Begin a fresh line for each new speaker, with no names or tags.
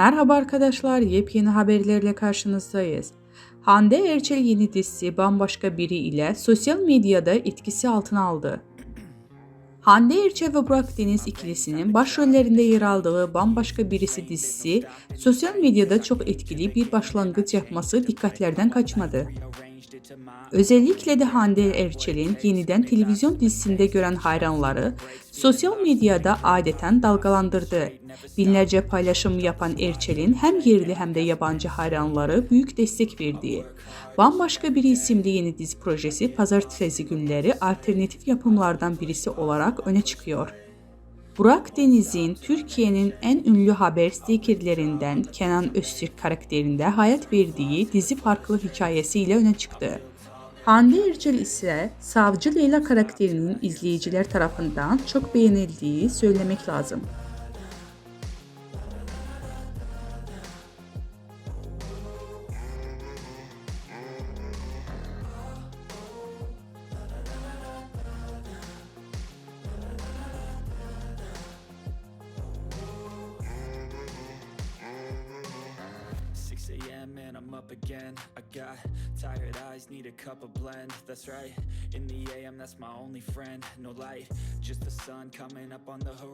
Merhaba arkadaşlar, yepyeni haberlerle karşınızdayız. Hande Erçel yeni dizisi Bambaşka Biri ile sosyal medyada etkisi altına aldı. Hande Erçel ve Burak Deniz ikilisinin başrollerinde yer aldığı Bambaşka Birisi dizisi sosyal medyada çok etkili bir başlangıç yapması dikkatlerden kaçmadı. Özellikle de Hande Erçel'in yeniden televizyon dizisinde gören hayranları sosyal medyada adeten dalgalandırdı. Binlerce paylaşım yapan Erçel'in hem yerli hem de yabancı hayranları büyük destek verdiği. Bambaşka Biri isimli yeni dizi projesi pazartesi günleri alternatif yapımlardan birisi olarak öne çıkıyor. Burak Deniz'in Türkiye'nin en ünlü haber spikerlerinden Kenan Öztürk karakterinde hayat verdiği dizi farklı hikayesiyle öne çıktı. Hande Erçel ise Savcı Leyla karakterinin izleyiciler tarafından çok beğenildiği söylemek lazım.
I'm up again. I got tired eyes, need a cup of blend. That's right. In the a.m. that's my only friend. No light, just the sun coming up on the horizon.